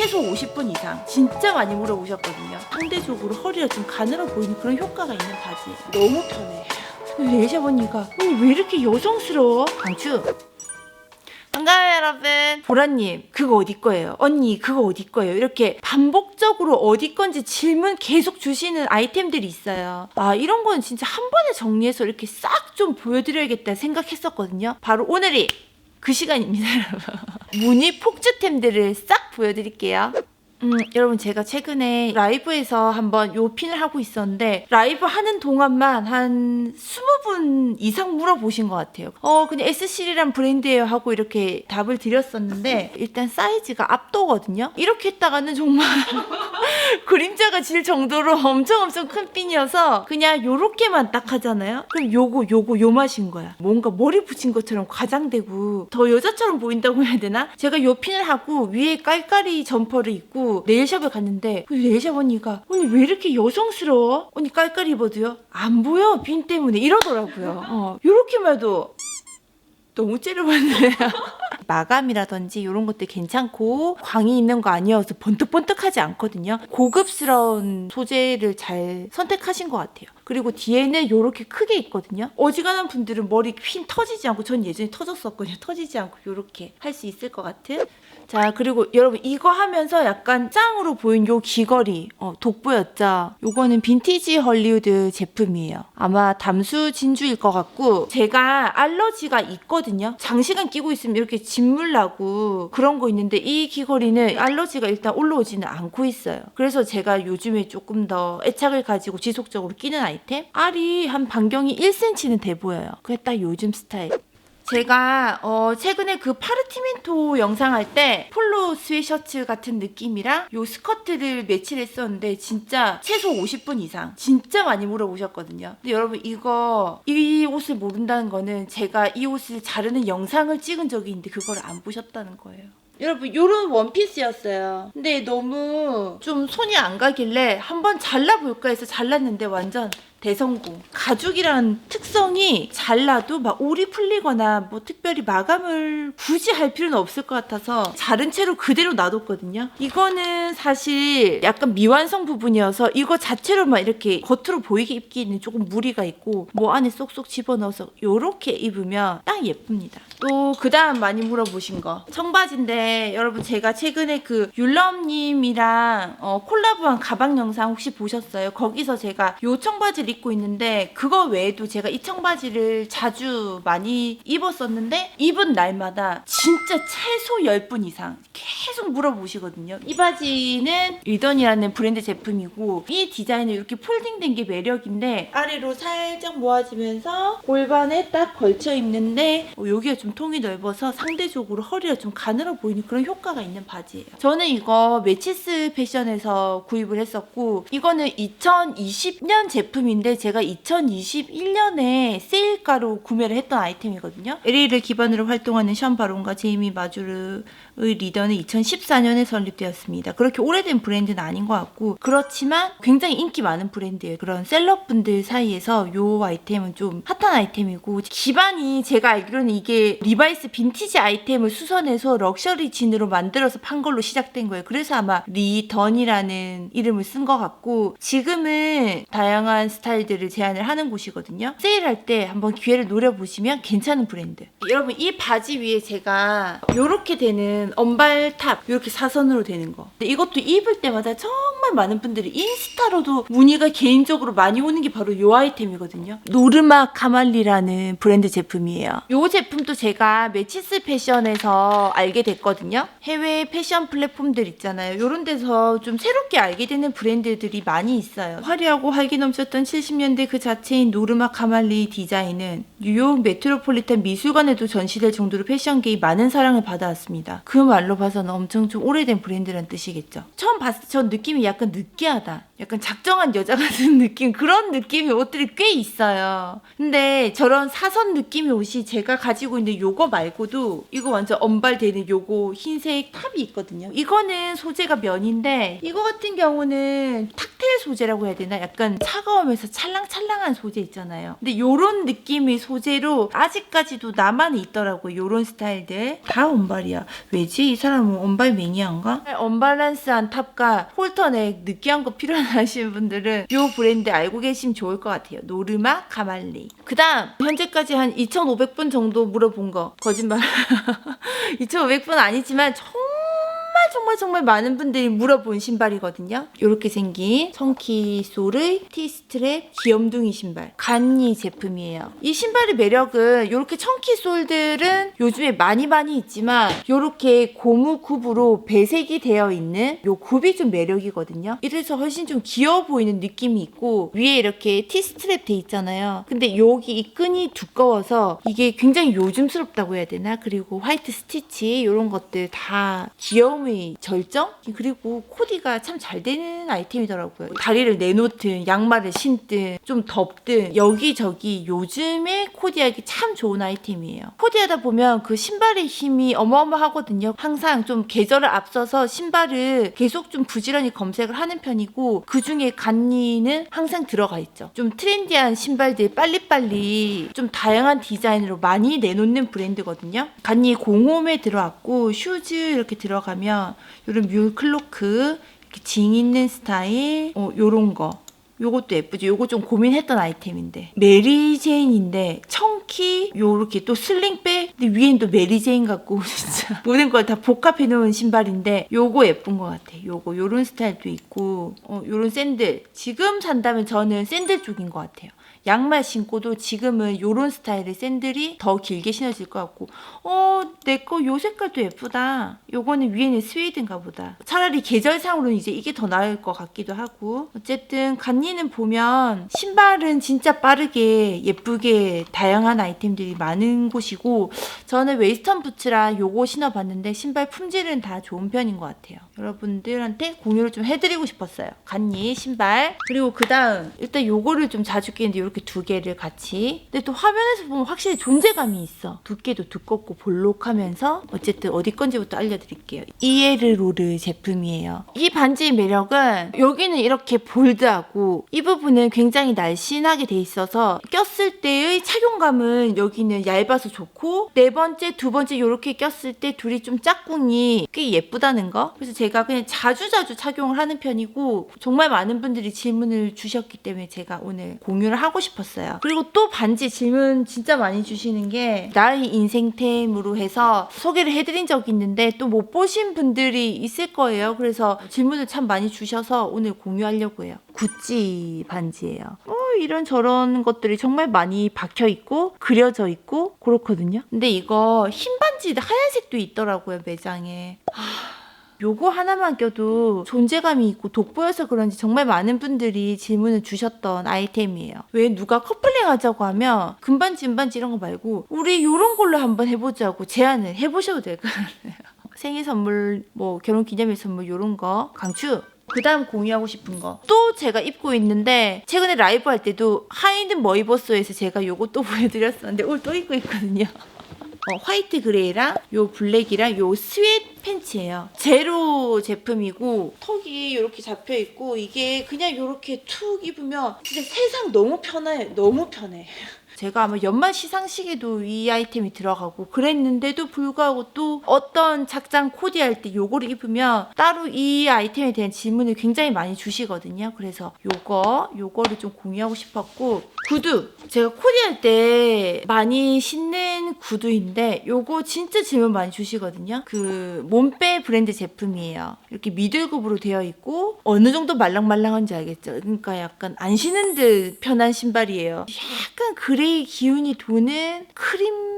최소 50분 이상 진짜 많이 물어보셨거든요. 상대적으로 허리가 좀 가늘어 보이는 그런 효과가 있는 바지. 너무 편해. 근데 레이샤 언니가 언니 왜 이렇게 여성스러워? 강추. 반가워요 여러분 보라님 그거 어디 거예요? 언니 그거 어디 거예요? 이렇게 반복적으로 어디 건지 질문 계속 주시는 아이템들이 있어요 아 이런 건 진짜 한 번에 정리해서 이렇게 싹 좀 보여드려야겠다 생각했었거든요 바로 오늘이 그 시간입니다 여러분. 무늬 폭주템들을 싹 보여드릴게요 음, 여러분 제가 최근에 라이브에서 한번 요 핀을 하고 있었는데 라이브 하는 동안만 한 20분 이상 물어보신 것 같아요. 어, 그냥 S7이란 브랜드예요 하고 이렇게 답을 드렸었는데 일단 사이즈가 압도거든요. 이렇게 했다가는 정말 그림자가 질 정도로 엄청 엄청 큰 핀이어서 그냥 요렇게만 딱 하잖아요. 그럼 요거 요거 요 맛인 거야. 뭔가 머리 붙인 것처럼 과장되고 더 여자처럼 보인다고 해야 되나? 제가 요 핀을 하고 위에 깔깔이 점퍼를 입고 네일샵에 갔는데 그 네일샵 언니가 언니 왜 이렇게 여성스러워? 언니 깔깔이 입어도요? 안 보여 핀 때문에 이러더라고요. 어, 요렇게만 해도 너무 째려봤네요. 마감이라든지 이런 것들 괜찮고 광이 있는 거 아니어서 번뜩번뜩하지 않거든요. 고급스러운 소재를 잘 선택하신 것 같아요. 그리고 뒤에는 이렇게 크게 있거든요. 어지간한 분들은 머리 핀 터지지 않고 전 예전에 터졌었거든요. 터지지 않고 이렇게 할 수 있을 것 같은. 자 그리고 여러분 이거 하면서 약간 짱으로 보인 요 귀걸이 어, 돋보였죠. 요거는 빈티지 헐리우드 제품이에요. 아마 담수 진주일 것 같고 제가 알러지가 있거든요. 장시간 끼고 있으면 이렇게 진물 나고 그런 거 있는데 이 귀걸이는 알러지가 일단 올라오지는 않고 있어요. 그래서 제가 요즘에 조금 더 애착을 가지고 지속적으로 끼는 아이템 알이 한 반경이 1cm는 돼 보여요. 그게 딱 요즘 스타일. 제가 어 최근에 그 파르티멘토 영상 할 때 폴로 스웨셔츠 같은 느낌이랑 요 스커트를 매치를 했었는데 진짜 최소 50분 이상 진짜 많이 물어보셨거든요. 근데 여러분 이거 이 옷을 모른다는 거는 제가 이 옷을 자르는 영상을 찍은 적이 있는데 그걸 안 보셨다는 거예요. 여러분 요런 원피스였어요. 근데 너무 좀 손이 안 가길래 한번 잘라볼까 해서 잘랐는데 완전 대성공. 가죽이란 특성이 잘라도 막 올이 풀리거나 뭐 특별히 마감을 굳이 할 필요는 없을 것 같아서 자른 채로 그대로 놔뒀거든요. 이거는 사실 약간 미완성 부분이어서 이거 자체로만 이렇게 겉으로 보이게 입기는 조금 무리가 있고 뭐 안에 쏙쏙 집어넣어서 요렇게 입으면 딱 예쁩니다. 또 그 다음 많이 물어보신 거 청바지인데 여러분 제가 최근에 그 율럼님이랑 어, 콜라보한 가방 영상 혹시 보셨어요? 거기서 제가 요 청바지를 입고 있는데 그거 외에도 제가 이 청바지를 자주 많이 입었었는데 입은 날마다 진짜 최소 10분 이상 계속 물어보시거든요. 이 바지는 리던이라는 브랜드 제품이고 이 디자인은 이렇게 폴딩된 게 매력인데 아래로 살짝 모아지면서 골반에 딱 걸쳐 입는데 어, 여기가 좀 통이 넓어서 상대적으로 허리가 좀 가늘어 보이는 그런 효과가 있는 바지예요. 저는 이거 매치스 패션에서 구입을 했었고 이거는 2020년 제품인 데 제가 2021년에 세일가로 구매를 했던 아이템이거든요. LA를 기반으로 활동하는 션 바론과 제이미 마주르의 리더는 2014년에 설립되었습니다. 그렇게 오래된 브랜드는 아닌 것 같고 그렇지만 굉장히 인기 많은 브랜드예요. 그런 셀럽분들 사이에서 이 아이템은 좀 핫한 아이템이고 기반이 제가 알기로는 이게 리바이스 빈티지 아이템을 수선해서 럭셔리 진으로 만들어서 판 걸로 시작된 거예요. 그래서 아마 리던이라는 이름을 쓴 것 같고 지금은 다양한 스타일 들을 제안을 하는 곳이거든요. 세일할 때 한번 기회를 노려보시면 괜찮은 브랜드. 여러분 이 바지 위에 제가 이렇게 되는 언발탑 이렇게 사선으로 되는 거. 이것도 입을 때마다 정말 많은 분들이 인스타로도 문의가 개인적으로 많이 오는 게 바로 이 아이템이거든요. 노르마 카말리라는 브랜드 제품이에요. 이 제품도 제가 매치스 패션에서 알게 됐거든요. 해외 패션 플랫폼들 있잖아요. 이런 데서 좀 새롭게 알게 되는 브랜드들이 많이 있어요. 화려하고 활기 넘쳤던 70년대 그 자체인 노르마 카말리 디자인은 뉴욕 메트로폴리탄 미술관에도 전시될 정도로 패션계의 많은 사랑을 받아왔습니다. 그 말로 봐서는 엄청 좀 오래된 브랜드란 뜻이겠죠. 처음 봤을 때 전 느낌이 약간 느끼하다. 약간 작정한 여자 같은 느낌 그런 느낌의 옷들이 꽤 있어요. 근데 저런 사선 느낌의 옷이 제가 가지고 있는 요거 말고도 이거 완전 언발되는 요거 흰색 탑이 있거든요. 이거는 소재가 면인데 이거 같은 경우는 탁테일 소재라고 해야 되나? 약간 차가우면서 찰랑찰랑한 소재 있잖아요. 근데 요런 느낌의 소재로 아직까지도 나만이 있더라고요. 요런 스타일들. 다 언발이야. 왜지? 이 사람은 언발 매니아인가? 언밸런스한 탑과 홀터넥 느끼한 거 필요하시는 분들은 요 브랜드 알고 계시면 좋을 것 같아요. 노르마 가말리. 그 다음 현재까지 한 2,500분 정도 물어본 거 거짓말 2,500분 아니지만 정말 정말 정말 많은 분들이 물어본 신발이거든요. 이렇게 생긴 청키 솔의 티스트랩 귀염둥이 신발 간니 제품이에요. 이 신발의 매력은 이렇게 청키 솔들은 요즘에 많이 많이 있지만 이렇게 고무 굽으로 배색이 되어 있는 요 굽이 좀 매력이거든요. 이래서 훨씬 좀 귀여워 보이는 느낌이 있고 위에 이렇게 티스트랩 돼 있잖아요. 근데 여기 이 끈이 두꺼워서 이게 굉장히 요즘스럽다고 해야 되나? 그리고 화이트 스티치 이런 것들 다 귀여움의 절정? 그리고 코디가 참 잘 되는 아이템이더라고요. 다리를 내놓든 양말을 신든 좀 덥든 여기저기 요즘에 코디하기 참 좋은 아이템이에요. 코디하다 보면 그 신발의 힘이 어마어마하거든요. 항상 좀 계절을 앞서서 신발을 계속 좀 부지런히 검색을 하는 편이고 그 중에 간니는 항상 들어가 있죠. 좀 트렌디한 신발들 빨리빨리 좀 다양한 디자인으로 많이 내놓는 브랜드거든요. 간니 공홈에 들어왔고 슈즈 이렇게 들어가면 이런 뮬 클로크 이렇게 징 있는 스타일 어 요런 거 요것도 예쁘죠. 요거 좀 고민했던 아이템인데 메리제인인데 청키 요렇게 또 슬링백 근데 위엔 또 메리제인 같고 진짜 모든 걸 다 복합해 놓은 신발인데 요거 예쁜 것 같아. 요거 요런 스타일도 있고 어 요런 샌들 지금 산다면 저는 샌들 쪽인 것 같아요. 양말 신고도 지금은 요런 스타일의 샌들이 더 길게 신어질 것 같고. 어 내 거 요 색깔도 예쁘다. 요거는 위에는 스웨이드인가 보다. 차라리 계절상으로는 이제 이게 더 나을 것 같기도 하고. 어쨌든 간니는 보면 신발은 진짜 빠르게 예쁘게 다양한 아이템들이 많은 곳이고 저는 웨이스턴 부츠랑 요거 신어봤는데 신발 품질은 다 좋은 편인 것 같아요. 여러분들한테 공유를 좀 해드리고 싶었어요. 간니 신발. 그리고 그 다음 일단 요거를 좀 자주 끼는데 이렇게 두 개를 같이. 근데 또 화면에서 보면 확실히 존재감이 있어. 두께도 두껍고 볼록하면서 어쨌든 어디 건지부터 알려드릴게요. 이에르로르 제품이에요. 이 반지의 매력은 여기는 이렇게 볼드하고 이 부분은 굉장히 날씬하게 돼 있어서 꼈을 때의 착용감은 여기는 얇아서 좋고 네 번째 두 번째 이렇게 꼈을 때 둘이 좀 짝꿍이 꽤 예쁘다는 거? 그래서 제가 그냥 자주자주 착용을 하는 편이고 정말 많은 분들이 질문을 주셨기 때문에 제가 오늘 공유를 하고 싶었어요. 그리고 또 반지 질문 진짜 많이 주시는 게 나의 인생템으로 해서 소개를 해드린 적이 있는데 또 못 보신 분들이 있을 거예요. 그래서 질문을 참 많이 주셔서 오늘 공유하려고 해요. 구찌 반지예요. 어, 이런 저런 것들이 정말 많이 박혀 있고 그려져 있고 그렇거든요. 근데 이거 흰 반지 하얀색도 있더라고요 매장에 요거 하나만 껴도 존재감이 있고 돋보여서 그런지 정말 많은 분들이 질문을 주셨던 아이템이에요. 왜 누가 커플링 하자고 하면 금반지, 은반지 이런 거 말고 우리 요런 걸로 한번 해보자고 제안을 해보셔도 될 것 같아요. 생일 선물, 뭐 결혼 기념일 선물 요런 거 강추! 그 다음 공유하고 싶은 거. 또 제가 입고 있는데, 최근에 라이브 할 때도 하이든 뭐 입었어에서 제가 요거 또 보여드렸었는데, 오늘 또 입고 있거든요. 어, 화이트 그레이랑 요 블랙이랑 요 스웨트 팬츠예요. 제로 제품이고 턱이 이렇게 잡혀 있고 이게 그냥 이렇게 툭 입으면 진짜 세상 너무 편해. 너무 편해. 제가 아마 연말 시상식에도 이 아이템이 들어가고 그랬는데도 불구하고 또 어떤 작장 코디할 때 요거를 입으면 따로 이 아이템에 대한 질문을 굉장히 많이 주시거든요. 그래서 요거, 요거를 좀 공유하고 싶었고 구두! 제가 코디할 때 많이 신는 구두인데 요거 진짜 질문 많이 주시거든요. 그 몸빼 브랜드 제품이에요. 이렇게 미들굽으로 되어 있고 어느 정도 말랑말랑한지 알겠죠? 그러니까 약간 안 신은 듯 편한 신발이에요. 약간 그레이 기운이 도는 크림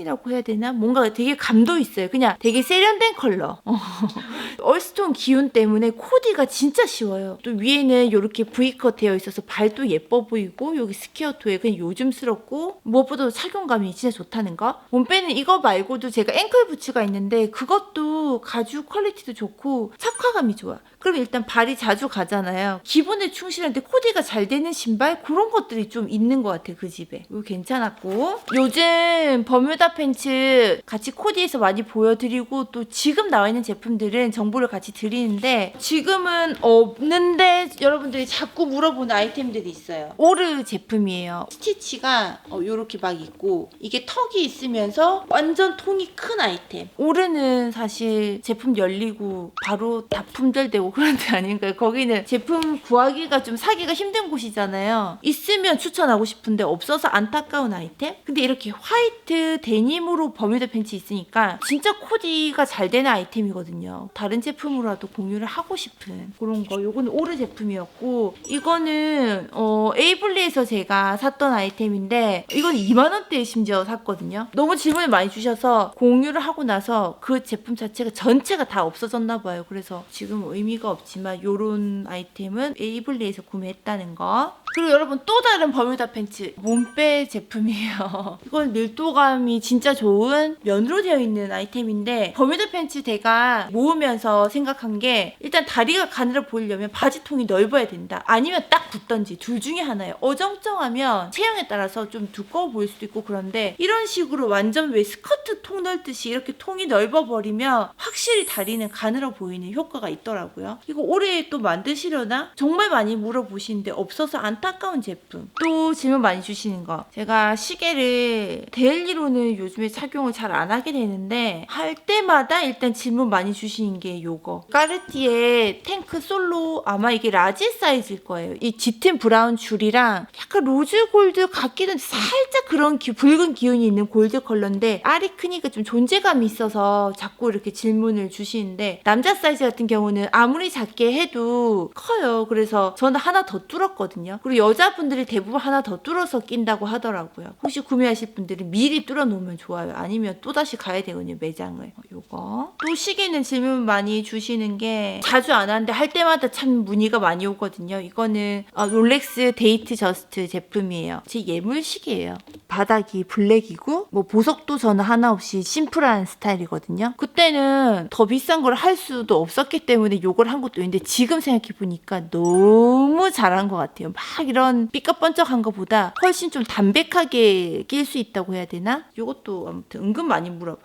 이라고 해야 되나? 뭔가 되게 감도 있어요. 그냥 되게 세련된 컬러. 어. 얼스톤 기운 때문에 코디가 진짜 쉬워요. 또 위에는 이렇게 V컷 되어 있어서 발도 예뻐 보이고 여기 스퀘어토에 그냥 요즘스럽고 무엇보다도 착용감이 진짜 좋다는 거. 몸빼는 이거 말고도 제가 앵클 부츠가 있는데 그것도 가죽 퀄리티도 좋고 착화감이 좋아. 그럼 일단 발이 자주 가잖아요. 기본에 충실한데 코디가 잘 되는 신발 그런 것들이 좀 있는 것 같아 그 집에. 이거 괜찮았고 요즘 버뮤다 팬츠 같이 코디해서 많이 보여드리고 또 지금 나와 있는 제품들은 정보를 같이 드리는데 지금은 없는데 여러분들이 자꾸 물어보는 아이템들이 있어요. 오르 제품이에요. 스티치가 이렇게 막 있고 이게 턱이 있으면서 완전 통이 큰 아이템. 오르는 사실 제품 열리고 바로 다 품절되고 그런 데 아닌가요? 거기는 제품 구하기가 좀 사기가 힘든 곳이잖아요. 있으면 추천하고 싶은데 없어서 안타까운 아이템? 근데 이렇게 화이트 데님으로 버뮤다 팬츠 있으니까 진짜 코디가 잘 되는 아이템이거든요. 다른 제품으로라도 공유를 하고 싶은 그런 거. 요거는 오르 제품이었고 이거는 어 에이블리에서 제가 샀던 아이템인데 이건 2만 원대에 심지어 샀거든요. 너무 질문을 많이 주셔서 공유를 하고 나서 그 제품 자체가 전체가 다 없어졌나 봐요. 그래서 지금 의미가 없지만 요런 아이템은 에이블리에서 구매했다는 거. 그리고 여러분 또 다른 버뮤다 팬츠 몸빼 제품이에요. 이건 밀도감이 진짜 좋은 면으로 되어 있는 아이템인데 버뮤다 팬츠 제가 모으면서 생각한 게 일단 다리가 가늘어 보이려면 바지통이 넓어야 된다. 아니면 딱 붙던지 둘 중에 하나예요. 어정쩡하면 체형에 따라서 좀 두꺼워 보일 수도 있고 그런데 이런 식으로 완전 왜 스커트 통 넓듯이 이렇게 통이 넓어 버리면 확실히 다리는 가늘어 보이는 효과가 있더라고요. 이거 올해 또 만드시려나? 정말 많이 물어보시는데 없어서 안 타까운 제품. 또 질문 많이 주시는 거. 제가 시계를 데일리로는 요즘에 착용을 잘 안 하게 되는데 할 때마다 일단 질문 많이 주시는 게 요거. 까르띠에 탱크 솔로 아마 이게 라지 사이즈일 거예요. 이 짙은 브라운 줄이랑 약간 로즈 골드 한데 살짝 그런 기- 붉은 기운이 있는 골드 컬러인데 알이 크니까 좀 존재감이 있어서 자꾸 이렇게 질문을 주시는데 남자 사이즈 같은 경우는 아무리 작게 해도 커요. 그래서 저는 하나 더 뚫었거든요. 그리고 여자분들이 대부분 하나 더 뚫어서 낀다고 하더라고요. 혹시 구매하실 분들은 미리 뚫어 놓으면 좋아요. 아니면 또 다시 가야 되거든요 매장을. 어, 요거 또 시계는 질문 많이 주시는 게 자주 안 하는데 할 때마다 참 문의가 많이 오거든요. 이거는 어, 롤렉스 데이트 저스트 제품이에요. 제 예물 시계예요. 바닥이 블랙이고 뭐 보석도 저는 하나 없이 심플한 스타일이거든요. 그때는 더 비싼 걸 할 수도 없었기 때문에 요걸 한 것도 있는데 지금 생각해 보니까 너무 잘한 것 같아요. 막 이런 삐까번쩍한 것보다 훨씬 좀 담백하게 낄 수 있다고 해야 되나? 요것도 아무튼 은근 많이 물어봐.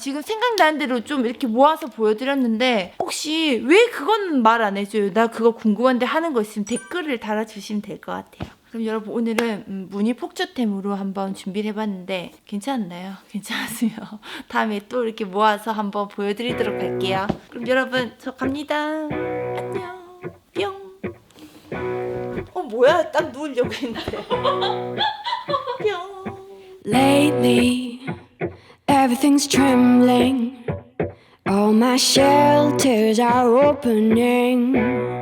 지금 생각나는 대로 좀 이렇게 모아서 보여드렸는데 혹시 왜 그건 말 안 해줘요? 나 그거 궁금한데 하는 거 있으면 댓글을 달아주시면 될 것 같아요. 그럼 여러분 오늘은 음, 무늬 폭주템으로 한번 준비를 해봤는데 괜찮나요? 괜찮았으면 다음에 또 이렇게 모아서 한번 보여드리도록 할게요. 그럼 여러분 저 갑니다. 뭐야? 딱 누우려고 했는데. 뿅. Lately, everything's trembling. All my shelters are opening.